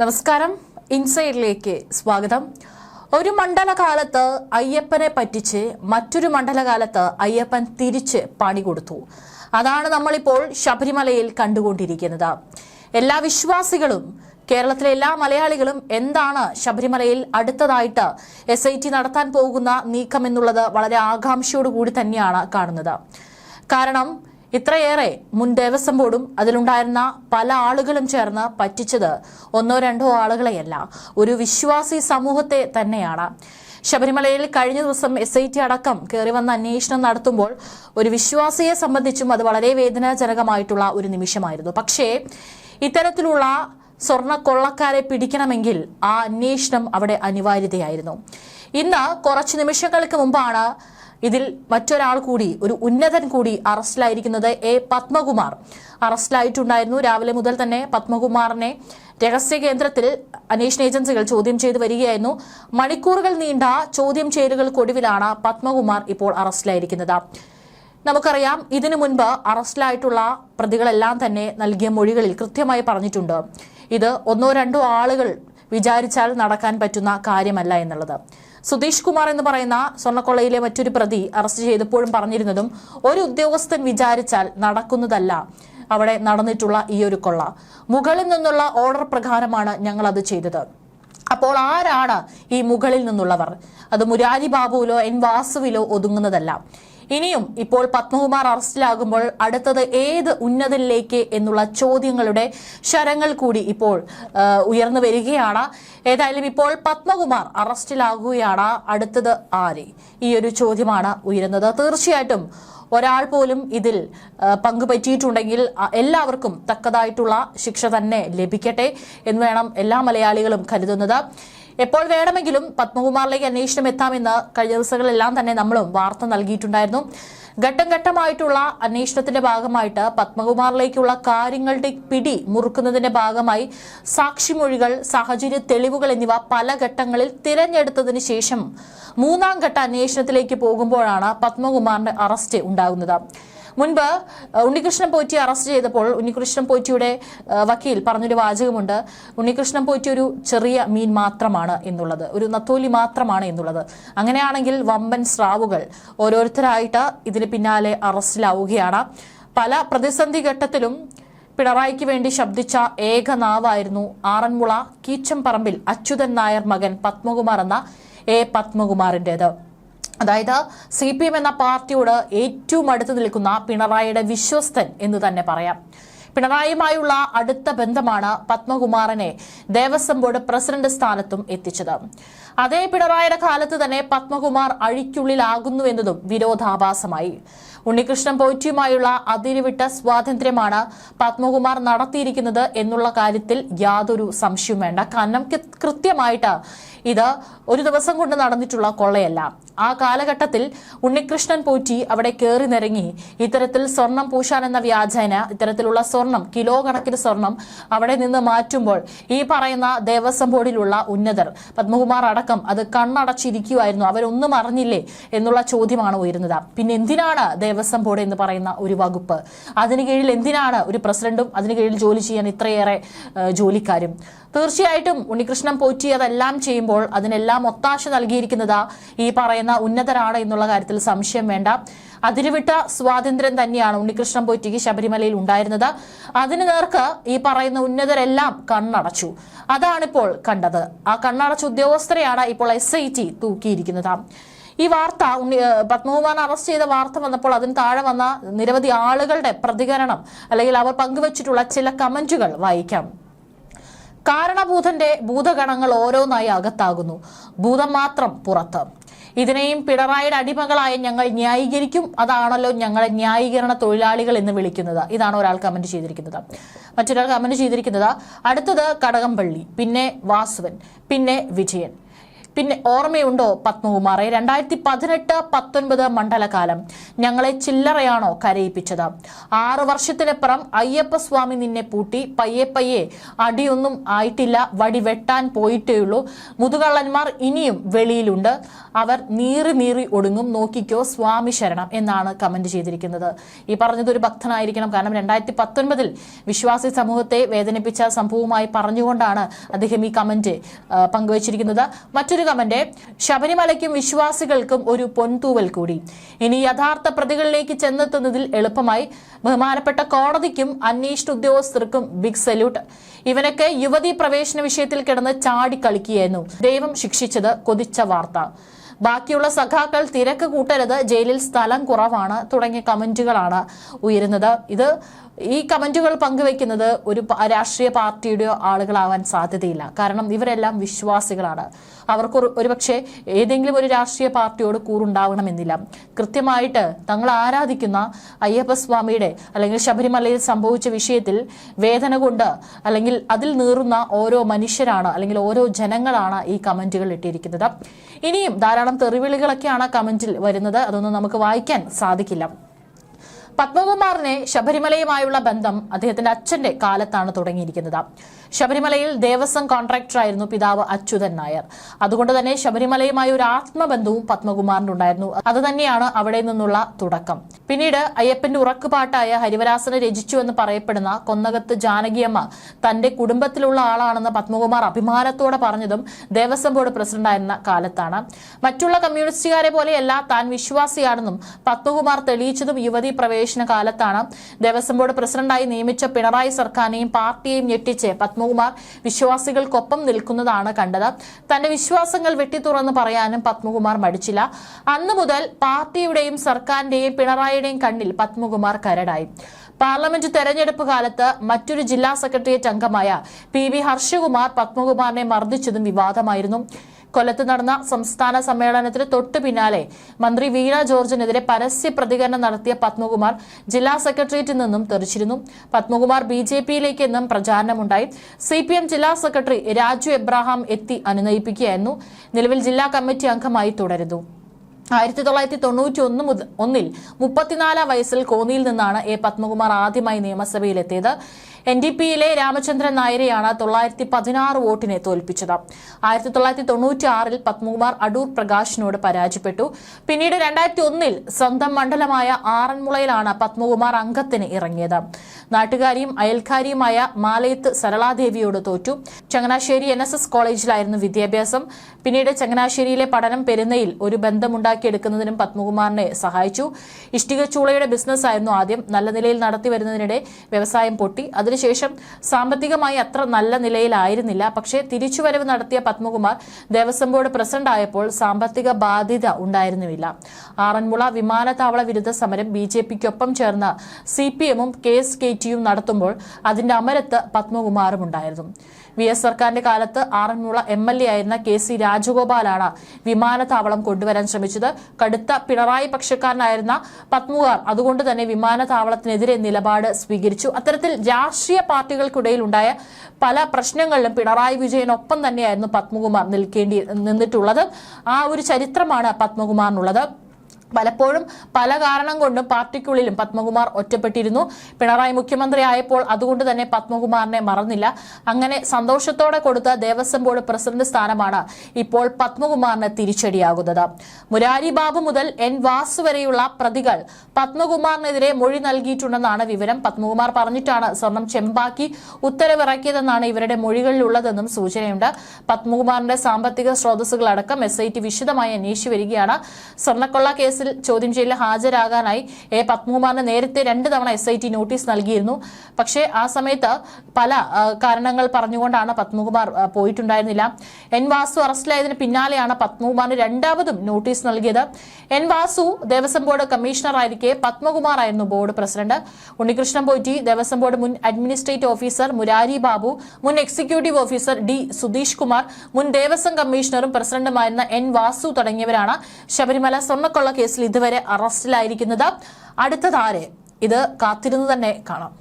നമസ്കാരം. ഇൻസൈഡിലേക്ക് സ്വാഗതം. ഒരു മണ്ഡലകാലത്ത് അയ്യപ്പനെ പറ്റിച്ച് മറ്റൊരു മണ്ഡലകാലത്ത് അയ്യപ്പൻ തിരിച്ച് പണി കൊടുത്തു. അതാണ് നമ്മളിപ്പോൾ ശബരിമലയിൽ കണ്ടുകൊണ്ടിരിക്കുന്നത്. എല്ലാ വിശ്വാസികളും കേരളത്തിലെ എല്ലാ മലയാളികളും എന്താണ് ശബരിമലയിൽ അടുത്തതായിട്ട് എസ് ഐ ടി നടത്താൻ പോകുന്ന നീക്കം എന്നുള്ളത് വളരെ ആകാംക്ഷയോടുകൂടി തന്നെയാണ് കാണുന്നത്. കാരണം ഇത്രയേറെ മുൻ ദേവസ്വം ബോർഡും അതിലുണ്ടായിരുന്ന പല ആളുകളും ചേർന്ന് പറ്റിച്ചത് ഒന്നോ രണ്ടോ ആളുകളെയല്ല. ഒരു വിശ്വാസി സമൂഹത്തെ തന്നെയാണ്. ശബരിമലയിൽ കഴിഞ്ഞ ദിവസം എസ് ഐ ടി അടക്കം കയറി വന്ന അന്വേഷണം നടത്തുമ്പോൾ ഒരു വിശ്വാസിയെ സംബന്ധിച്ചും അത് വളരെ വേദനാജനകമായിട്ടുള്ള ഒരു നിമിഷമായിരുന്നു. പക്ഷേ ഇത്തരത്തിലുള്ള സ്വർണ കൊള്ളക്കാരെ പിടിക്കണമെങ്കിൽ ആ അന്വേഷണം അവിടെ അനിവാര്യതയായിരുന്നു. ഇന്ന് കുറച്ച് നിമിഷങ്ങൾക്ക് മുമ്പാണ് ഇതിൽ മറ്റൊരാൾ കൂടി ഒരു ഉന്നതൻ കൂടി അറസ്റ്റിലായിരിക്കുന്നത് എ പത്മകുമാർ. അറസ്റ്റിലായിട്ടുണ്ടായിരുന്നു. രാവിലെ മുതൽ തന്നെ പത്മകുമാറിനെ രഹസ്യ കേന്ദ്രത്തിൽ അന്വേഷണ ഏജൻസികൾ ചോദ്യം ചെയ്തു വരികയായിരുന്നു. മണിക്കൂറുകൾ നീണ്ട ചോദ്യം ചെയ്യലുകൾക്കൊടുവിലാണ് പത്മകുമാർ ഇപ്പോൾ അറസ്റ്റിലായിരിക്കുന്നത്. നമുക്കറിയാം ഇതിനു മുൻപ് അറസ്റ്റിലായിട്ടുള്ള പ്രതികളെല്ലാം തന്നെ നൽകിയ മൊഴികളിൽ കൃത്യമായി പറഞ്ഞിട്ടുണ്ട്. ഇത് ഒന്നോ രണ്ടോ ആളുകൾ വിചാരിച്ചാൽ നടക്കാൻ പറ്റുന്ന കാര്യമല്ല എന്നുള്ളത്. സുധീഷ് കുമാർ എന്ന് പറയുന്ന സ്വർണക്കൊള്ളയിലെ മറ്റൊരു പ്രതി അറസ്റ്റ് ചെയ്തപ്പോഴും പറഞ്ഞിരുന്നതും ഒരു ഉദ്യോഗസ്ഥൻ വിചാരിച്ചാൽ നടക്കുന്നതല്ല. അവിടെ നടന്നിട്ടുള്ള ഈ ഒരു കൊള്ള. മുകളിൽ നിന്നുള്ള ഓർഡർ പ്രകാരമാണ് ഞങ്ങൾ അത് ചെയ്തത്. അപ്പോൾ ആരാണ് ഈ മുകളിൽ നിന്നുള്ളവർ? അത് മുരാരി ബാബുവിലോ എൻ വാസുവിലോ ഒതുങ്ങുന്നതല്ല. ഇനിയും ഇപ്പോൾ പത്മകുമാർ അറസ്റ്റിലാകുമ്പോൾ അടുത്തത് ഏത് ഉന്നതനിലേക്ക് എന്നുള്ള ചോദ്യങ്ങളുടെ ശരങ്ങൾ കൂടി ഇപ്പോൾ ഉയർന്നു വരികയാണ്. ഏതായാലും ഇപ്പോൾ പത്മകുമാർ അറസ്റ്റിലാകുകയാണ്. അടുത്തത് ആരെ? ഈ ഒരു ചോദ്യമാണ് ഉയരുന്നത്. തീർച്ചയായിട്ടും ഒരാൾ പോലും ഇതിൽ പങ്കുപറ്റിയിട്ടുണ്ടെങ്കിൽ എല്ലാവർക്കും തക്കതായിട്ടുള്ള ശിക്ഷ തന്നെ ലഭിക്കട്ടെ എന്ന് വേണം എല്ലാ മലയാളികളും കരുതുന്നത്. എപ്പോൾ വേണമെങ്കിലും പത്മകുമാറിലേക്ക് അന്വേഷണം എത്താമെന്ന് കഴിഞ്ഞ ദിവസങ്ങളെല്ലാം തന്നെ നമ്മളും വാർത്ത നൽകിയിട്ടുണ്ടായിരുന്നു. ഘട്ടം ഘട്ടമായിട്ടുള്ള അന്വേഷണത്തിന്റെ ഭാഗമായിട്ട് പത്മകുമാറിലേക്കുള്ള കാര്യങ്ങളുടെ പിടി മുറുക്കുന്നതിന്റെ ഭാഗമായി സാക്ഷിമൊഴികൾ സാഹചര്യ തെളിവുകൾ എന്നിവ പല ഘട്ടങ്ങളിൽ തിരഞ്ഞെടുത്തതിന് ശേഷം മൂന്നാം ഘട്ട അന്വേഷണത്തിലേക്ക് പോകുമ്പോഴാണ് പത്മകുമാറിന്റെ അറസ്റ്റ് ഉണ്ടാകുന്നത്. മുൻപ് ഉണ്ണികൃഷ്ണൻ പോറ്റി അറസ്റ്റ് ചെയ്തപ്പോൾ ഉണ്ണികൃഷ്ണൻ പോറ്റിയുടെ വക്കീൽ പറഞ്ഞൊരു വാചകമുണ്ട്. ഉണ്ണികൃഷ്ണൻ പോറ്റി ഒരു ചെറിയ മീൻ മാത്രമാണ് എന്നുള്ളത്. ഒരു നത്തോലി മാത്രമാണ് എന്നുള്ളത്. അങ്ങനെയാണെങ്കിൽ വമ്പൻ സ്രാവുകൾ ഓരോരുത്തരായിട്ട് ഇതിന് പിന്നാലെ അറസ്റ്റിലാവുകയാണ്. പല പ്രതിസന്ധി ഘട്ടത്തിലും പിണറായിക്ക് വേണ്ടി ശബ്ദിച്ച ഏക നാവായിരുന്നു ആറന്മുള കീച്ചംപറമ്പിൽ അച്യുതൻ നായർ മകൻ പത്മകുമാർ എന്ന എ പത്മകുമാറിന്റെത്. അതായത് സി പി എം എന്ന പാർട്ടിയോട് ഏറ്റവും അടുത്ത് നിൽക്കുന്ന പിണറായിയുടെ വിശ്വസ്തൻ എന്ന് തന്നെ പറയാം. പിണറായിയുമായുള്ള അടുത്ത ബന്ധമാണ് പത്മകുമാറിനെ ദേവസ്വം ബോർഡ് പ്രസിഡന്റ് സ്ഥാനത്തും എത്തിച്ചത്. അതേ പിണറായിയുടെ കാലത്ത് തന്നെ പത്മകുമാർ അഴിക്കുള്ളിലാകുന്നു എന്നതും വിരോധാഭാസമായി. ഉണ്ണികൃഷ്ണൻ പോറ്റിയുമായുള്ള അതിരുവിട്ട സ്വാതന്ത്ര്യമാണ് പത്മകുമാർ നടത്തിയിരിക്കുന്നത് എന്നുള്ള കാര്യത്തിൽ യാതൊരു സംശയവും വേണ്ട. കാരണം കൃത്യമായിട്ട് ഇത് ഒരു ദിവസം കൊണ്ട് നടന്നിട്ടുള്ള കൊള്ളയല്ല. ആ കാലഘട്ടത്തിൽ ഉണ്ണികൃഷ്ണൻ പോറ്റി അവിടെ കയറി നിരങ്ങി. ഇത്തരത്തിൽ സ്വർണം പൂശാൻ എന്ന വ്യാജേന ഇത്തരത്തിലുള്ള സ്വർണം കിലോ കണക്കിന് സ്വർണം അവിടെ നിന്ന് മാറ്റുമ്പോൾ ഈ പറയുന്ന ദേവസ്വം ബോർഡിലുള്ള ഉന്നതർ പത്മകുമാർ അടക്കം അത് കണ്ണടച്ചിരിക്കുമായിരുന്നു അവരൊന്നും അറിഞ്ഞില്ലേ എന്നുള്ള ചോദ്യമാണ് ഉയരുന്നത്. പിന്നെ എന്തിനാണ് ദേവസ്വം ബോർഡ് എന്ന് പറയുന്ന ഒരു വകുപ്പ്? അതിന് കീഴിൽ എന്തിനാണ് ഒരു പ്രസിഡന്റും അതിന് കീഴിൽ ജോലി ചെയ്യാൻ ഇത്രയേറെ ജോലിക്കാരും? തീർച്ചയായിട്ടും ഉണ്ണികൃഷ്ണൻ പോറ്റി അതെല്ലാം ചെയ്യുമ്പോൾ അതിനെല്ലാം ഒത്താശ നൽകിയിരിക്കുന്നത് ഈ പറയുന്ന ഉന്നതരാണ് എന്നുള്ള കാര്യത്തിൽ സംശയം വേണ്ട. അതിരുവിട്ട സ്വാതന്ത്ര്യം തന്നെയാണ് ഉണ്ണികൃഷ്ണൻ പോറ്റിക്ക് ശബരിമലയിൽ ഉണ്ടായിരുന്നത്. അതിന് നേർക്ക് ഈ പറയുന്ന ഉന്നതരെല്ലാം കണ്ണടച്ചു. അതാണിപ്പോൾ കണ്ടത്. ആ കണ്ണടച്ച ഉദ്യോഗസ്ഥരെയാണ് ഇപ്പോൾ എസ് ഐ ടി തൂക്കിയിരിക്കുന്നത്. ഈ വാർത്ത ഉണ്ണി പത്മകുമാർ അറസ്റ്റ് ചെയ്ത വാർത്ത വന്നപ്പോൾ അതിന് താഴെ വന്ന നിരവധി ആളുകളുടെ പ്രതികരണം അല്ലെങ്കിൽ അവർ പങ്കുവച്ചിട്ടുള്ള ചില കമന്റുകൾ വായിക്കാം. കാരണഭൂതന്റെ ഭൂതഗണങ്ങൾ ഓരോന്നായി അകത്താകുന്നു. ഭൂതം മാത്രം പുറത്ത്. ഇതിനെയും പിണറായിയുടെ അടിമകളായ ഞങ്ങൾ ന്യായീകരിക്കും. അതാണല്ലോ ഞങ്ങളെ ന്യായീകരണ തൊഴിലാളികൾ എന്ന് വിളിക്കുന്നത്. ഇതാണ് ഒരാൾ കമന്റ് ചെയ്തിരിക്കുന്നത്. മറ്റൊരാൾ കമന്റ് ചെയ്തിരിക്കുന്നത് അടുത്തത് കടകംപള്ളി പിന്നെ വാസുവൻ പിന്നെ വിജയൻ. പിന്നെ ഓർമ്മയുണ്ടോ പത്മകുമാറെ? രണ്ടായിരത്തി പതിനെട്ട് പത്തൊൻപത് മണ്ഡലകാലം. ഞങ്ങളെ ചില്ലറയാണോ കരയിപ്പിച്ചത്? ആറു വർഷത്തിനപ്പുറം അയ്യപ്പസ്വാമി നിന്നെ പൂട്ടി പയ്യെ പയ്യെ അടിയൊന്നും ആയിട്ടില്ല വടി വെട്ടാൻ പോയിട്ടേയുള്ളൂ. മുതുകള്ളന്മാർ ഇനിയും വെളിയിലുണ്ട്. അവർ നീറി നീറി ഒടുങ്ങും. നോക്കിക്കോ സ്വാമി ശരണം എന്നാണ് കമന്റ് ചെയ്തിരിക്കുന്നത്. ഈ പറഞ്ഞത് ഒരു ഭക്തനായിരിക്കണം. കാരണം രണ്ടായിരത്തി പത്തൊൻപതിൽ വിശ്വാസി സമൂഹത്തെ വേദനിപ്പിച്ച സംഭവവുമായി പറഞ്ഞുകൊണ്ടാണ് അദ്ദേഹം ഈ കമന്റ് പങ്കുവച്ചിരിക്കുന്നത്. മറ്റൊരു കമന്റ് ശബരിമലയ്ക്കും വിശ്വാസികൾക്കും ഒരു പൊൻതൂവൽ കൂടി. ഇനി യഥാർത്ഥ പ്രതികളിലേക്ക് ചെന്നെത്തുന്നതിൽ എളുപ്പമായി. ബഹുമാനപ്പെട്ട കോടതിക്കും അന്വേഷണ ഉദ്യോഗസ്ഥർക്കും ബിഗ് സല്യൂട്ട് ഇവനൊക്കെ യുവതി പ്രവേശന വിഷയത്തിൽ കിടന്ന് ചാടിക്കളിക്കുകയായിരുന്നു. ദൈവം ശിക്ഷിച്ചത് കൊതിച്ച വാർത്ത. ബാക്കിയുള്ള സഖാക്കൾ തിരക്ക് കൂട്ടരുത് ജയിലിൽ സ്ഥലം കുറവാണ് തുടങ്ങിയ കമന്റുകളാണ് ഉയരുന്നത്. ഇത് ഈ കമന്റുകൾ പങ്കുവെക്കുന്നത് ഒരു രാഷ്ട്രീയ പാർട്ടിയുടെയോ ആളുകളാവാൻ സാധ്യതയില്ല. കാരണം ഇവരെല്ലാം വിശ്വാസികളാണ്. അവർക്ക് ഒരു- ഒരുപക്ഷെ ഏതെങ്കിലും ഒരു രാഷ്ട്രീയ പാർട്ടിയോട് കൂറുണ്ടാവണമെന്നില്ല. കൃത്യമായിട്ട് തങ്ങൾ ആരാധിക്കുന്ന അയ്യപ്പസ്വാമിയുടെ അല്ലെങ്കിൽ ശബരിമലയിൽ സംഭവിച്ച വിഷയത്തിൽ വേദന കൊണ്ട് അല്ലെങ്കിൽ അതിൽ നീറുന്ന ഓരോ മനുഷ്യരാണ് അല്ലെങ്കിൽ ഓരോ ജനങ്ങളാണ് ഈ കമന്റുകൾ ഇട്ടിരിക്കുന്നത്. ഇനിയും ധാരാളം തെറിവിളികളൊക്കെയാണ് കമന്റിൽ വരുന്നത്. അതൊന്നും നമുക്ക് വായിക്കാൻ സാധിക്കില്ല. പത്മകുമാറിനെ ശബരിമലയുമായുള്ള ബന്ധം അദ്ദേഹത്തിന്റെ അച്ഛന്റെ കാലത്താണ് തുടങ്ങിയിരിക്കുന്നത്. ശബരിമലയിൽ ദേവസ്വം കോൺട്രാക്ടറായിരുന്നു പിതാവ് അച്യുതൻ നായർ. അതുകൊണ്ട് തന്നെ ശബരിമലയുമായി ഒരു ആത്മബന്ധവും പത്മകുമാറിനുണ്ടായിരുന്നു അത് തന്നെയാണ് അവിടെ നിന്നുള്ള തുടക്കം. പിന്നീട് അയ്യപ്പന്റെ ഉറക്കുപാട്ടായ ഹരിവരാസന രചിച്ചു എന്ന് പറയപ്പെടുന്ന കൊന്നകത്ത് ജാനകിയമ്മ തന്റെ കുടുംബത്തിലുള്ള ആളാണെന്ന് പത്മകുമാർ അഭിമാനത്തോടെ പറഞ്ഞതും ദേവസ്വം ബോർഡ് പ്രസിഡന്റായിരുന്ന കാലത്താണ്. മറ്റുള്ള കമ്മ്യൂണിസ്റ്റുകാരെ പോലെയല്ല താൻ വിശ്വാസിയാണെന്നും പത്മകുമാർ തെളിയിച്ചതും യുവതി പ്രവേശന കാലത്താണ്. ദേവസ്വം ബോർഡ് പ്രസിഡന്റായി നിയമിച്ച പിണറായി സർക്കാരിനെയും പാർട്ടിയെയും ഞെട്ടിച്ച് പത്മകുമാർ വിശ്വാസികൾക്കൊപ്പം നിൽക്കുന്നതാണ് കണ്ടത്. തന്റെ വിശ്വാസങ്ങൾ വെട്ടിത്തുറന്ന് പറയാനും പത്മകുമാർ മടിച്ചില്ല. അന്നു മുതൽ പാർട്ടിയുടെയും സർക്കാരിന്റെയും പിണറായിയുടെയും കണ്ണിൽ പത്മകുമാർ കരടായി. പാർലമെന്റ് തെരഞ്ഞെടുപ്പ് കാലത്ത് മറ്റൊരു ജില്ലാ സെക്രട്ടേറിയറ്റ് അംഗമായ പി വി ഹർഷകുമാർ പത്മകുമാറിനെ മർദ്ദിച്ചതും വിവാദമായിരുന്നു. കൊല്ലത്ത് നടന്ന സംസ്ഥാന സമ്മേളനത്തിന് തൊട്ടു പിന്നാലെ മന്ത്രി വീണ ജോർജിനെതിരെ പരസ്യ പ്രതികരണം നടത്തിയ പത്മകുമാർ ജില്ലാ സെക്രട്ടേറിയറ്റിൽ നിന്നും തെറിച്ചിരുന്നു. പത്മകുമാർ ബി ജെ പിയിലേക്ക് എന്നും പ്രചാരണമുണ്ടായി. സി പി എം ജില്ലാ സെക്രട്ടറി രാജു എബ്രാഹാം എത്തി അനുനയിപ്പിക്കുകയായിരുന്നു. നിലവിൽ ജില്ലാ കമ്മിറ്റി അംഗമായി തുടരുന്നു. ആയിരത്തി തൊള്ളായിരത്തി തൊണ്ണൂറ്റി ഒന്ന് മുതൽ ഒന്നിൽ മുപ്പത്തിനാലാം വയസ്സിൽ കോന്നിയിൽ നിന്നാണ് എ പത്മകുമാർ ആദ്യമായി നിയമസഭയിലെത്തിയത്. എൻ ഡി പിയിലെ രാമചന്ദ്രൻ നായരെയാണ് തൊള്ളായിരത്തി പതിനാറ് വോട്ടിനെ തോൽപ്പിച്ചത്. ആയിരത്തി തൊള്ളായിരത്തി തൊണ്ണൂറ്റി ആറിൽ പത്മകുമാർ അടൂർ പ്രകാശിനോട് പരാജയപ്പെട്ടു. പിന്നീട് രണ്ടായിരത്തി ഒന്നിൽ സ്വന്തം മണ്ഡലമായ ആറന്മുളയിലാണ് പത്മകുമാർ അംഗത്തിന് ഇറങ്ങിയത്. നാട്ടുകാരിയും അയൽക്കാരിയുമായ മാലയത്ത് സരളാദേവിയോട് തോറ്റു. ചങ്ങനാശ്ശേരി എൻ എസ് എസ് കോളേജിലായിരുന്നു വിദ്യാഭ്യാസം. പിന്നീട് ചങ്ങനാശ്ശേരിയിലെ പഠനം പെരുന്നയിൽ ഒരു ബന്ധമുണ്ടാക്കിയെടുക്കുന്നതിനും പത്മകുമാറിനെ സഹായിച്ചു. ഇഷ്ടികച്ചൂളയുടെ ബിസിനസ് ആയിരുന്നു ആദ്യം. നല്ല നിലയിൽ നടത്തി വരുന്നതിനിടെ വ്യവസായം പൊട്ടി. അതിനുശേഷം സാമ്പത്തികമായി അത്ര നല്ല നിലയിലായിരുന്നില്ല. പക്ഷേ തിരിച്ചുവരവ് നടത്തിയ പത്മകുമാർ ദേവസ്വം ബോർഡ് പ്രസിഡന്റ് ആയപ്പോൾ സാമ്പത്തിക ബാധ്യത ഉണ്ടായിരുന്നില്ല ആറന്മുള വിമാനത്താവള വിരുദ്ധ സമരം ബി ജെ പിക്കൊപ്പം ചേർന്ന് സി പി എമ്മും കെ എസ് കെ ടിയും നടത്തുമ്പോൾ അതിന്റെ അമരത്ത് പത്മകുമാറും ഉണ്ടായിരുന്നു. വി എസ് സർക്കാരിന്റെ കാലത്ത് ആറന്മുള എം എൽ എ ആയിരുന്ന കെ സി രാജഗോപാലാണ് വിമാനത്താവളം കൊണ്ടുവരാൻ ശ്രമിച്ചത്. കടുത്ത പിണറായി പക്ഷക്കാരനായിരുന്ന പത്മുകാർ അതുകൊണ്ട് തന്നെ വിമാനത്താവളത്തിനെതിരെ നിലപാട് സ്വീകരിച്ചു. അത്തരത്തിൽ രാഷ്ട്രീയ പാർട്ടികൾക്കിടയിൽ ഉണ്ടായ പല പ്രശ്നങ്ങളിലും പിണറായി വിജയനൊപ്പം തന്നെയായിരുന്നു പത്മകുമാർ നിൽക്കേണ്ടി നിന്നിട്ടുള്ളത്. ആ ഒരു ചരിത്രമാണ് പത്മകുമാറിനുള്ളത്. പലപ്പോഴും പല കാരണം കൊണ്ടും പാർട്ടിക്കുള്ളിലും പത്മകുമാർ ഒറ്റപ്പെട്ടിരുന്നു. പിണറായി മുഖ്യമന്ത്രി ആയപ്പോൾ അതുകൊണ്ട് തന്നെ പത്മകുമാറിനെ മറന്നില്ല. അങ്ങനെ സന്തോഷത്തോടെ കൊടുത്ത ദേവസ്വം ബോർഡ് പ്രസിഡന്റ് സ്ഥാനമാണ് ഇപ്പോൾ പത്മകുമാറിന് തിരിച്ചടിയാകുന്നത്. മുരാരി ബാബു മുതൽ എൻ വാസു വരെയുള്ള പ്രതികൾ പത്മകുമാറിനെതിരെ മൊഴി നൽകിയിട്ടുണ്ടെന്നാണ് വിവരം. പത്മകുമാർ പറഞ്ഞിട്ടാണ് സ്വർണം ചെമ്പാക്കി ഉത്തരവിറക്കിയതെന്നാണ് ഇവരുടെ മൊഴികളിലുള്ളതെന്നും സൂചനയുണ്ട്. പത്മകുമാറിന്റെ സാമ്പത്തിക സ്രോതസ്സുകളടക്കം എസ് ഐ ടി വിശദമായി അന്വേഷിച്ചു വരികയാണ്. സ്വർണക്കൊള്ള കേസിൽ ചോദ്യം ചെയ്യലിൽ ഹാജരാകാനായി എ പത്മകുമാറിന് നേരത്തെ രണ്ട് തവണ എസ് ഐ ടി നോട്ടീസ് നൽകിയിരുന്നു. പക്ഷേ ആ സമയത്ത് പല കാരണങ്ങൾ പറഞ്ഞുകൊണ്ടാണ് പത്മകുമാർ പോയിട്ടുണ്ടായിരുന്നില്ല. എൻ വാസു അറസ്റ്റിലായതിന് പിന്നാലെയാണ് പത്മകുമാറിന് രണ്ടാമതും നോട്ടീസ് നൽകിയത്. എൻ വാസു ദേവസ്വം ബോർഡ് കമ്മീഷണറായിരിക്കെ പത്മകുമാർ ആയിരുന്നു board president. Unnikrishnan Potti Devaswom board മുൻ അഡ്മിനിസ്ട്രേറ്റീവ് ഓഫീസർ മുരാരി ബാബു മുൻ executive officer D Sudheesh Kumar മുൻ ദേവസ്വം കമ്മീഷണറും പ്രസിഡന്റുമായിരുന്ന എൻ വാസു തുടങ്ങിയവരാണ് ശബരിമല സ്വർണക്കൊള്ള കേസിൽ ഇതുവരെ അറസ്റ്റിലായിരിക്കുന്നത്. അടുത്തതാരെ ഇത് കാത്തിരുന്ന് തന്നെ കാണാം.